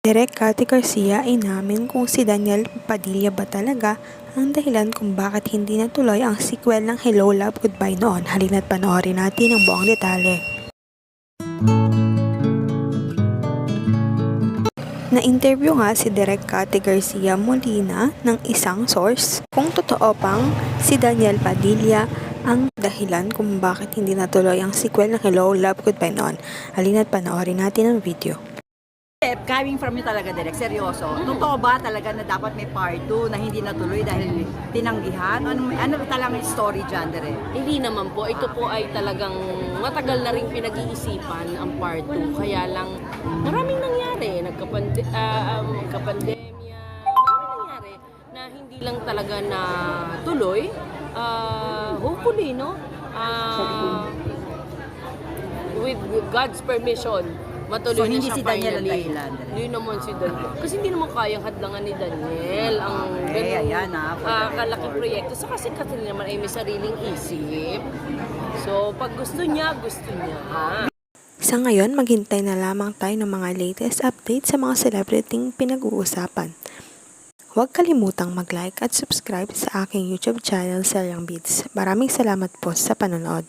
Direk Cathy Garcia inamin kung si Daniel Padilla ba talaga ang dahilan kung bakit hindi natuloy ang sequel ng Hello Love Goodbye noon. Halina't panoorin natin ang buong detalye. Na-interview nga si Direk Cathy Garcia Molina ng isang source kung totoo pang si Daniel Padilla ang dahilan kung bakit hindi natuloy ang sequel ng Hello Love Goodbye noon. Halina't panoorin natin ang video. Eh, coming from you talaga, Direk, seryoso. Totoo ba talaga na dapat may part 2 na hindi natuloy dahil tinanggihan? Ano, ano talaga yung story dyan, Direk? Hindi naman po. Ito po ay talagang matagal na rin pinag-iisipan ang part 2. Kaya lang maraming nangyari. Nagkapande ah, um, kapandemya. Maraming nangyari na hindi lang talaga na tuloy. Ah, hopefully, no? Ah, with God's permission, matuloy So, na hindi siya si Daniel ang finally. dahilan. Hindi naman si Daniel. Kasi hindi naman kayang hadlangan ni Daniel ang Okay, ganun, ayan, ah, ah, kalaking record. proyekto. Sa kasi Catherine naman ay may sariling isip. So, pag gusto niya, gusto niya. Ah. Sa ngayon, maghintay na lamang tayo ng mga latest update sa mga celebrity pinag-uusapan. Huwag kalimutang mag-like at subscribe sa aking YouTube channel, Selyang Beats. Maraming salamat po sa panonood.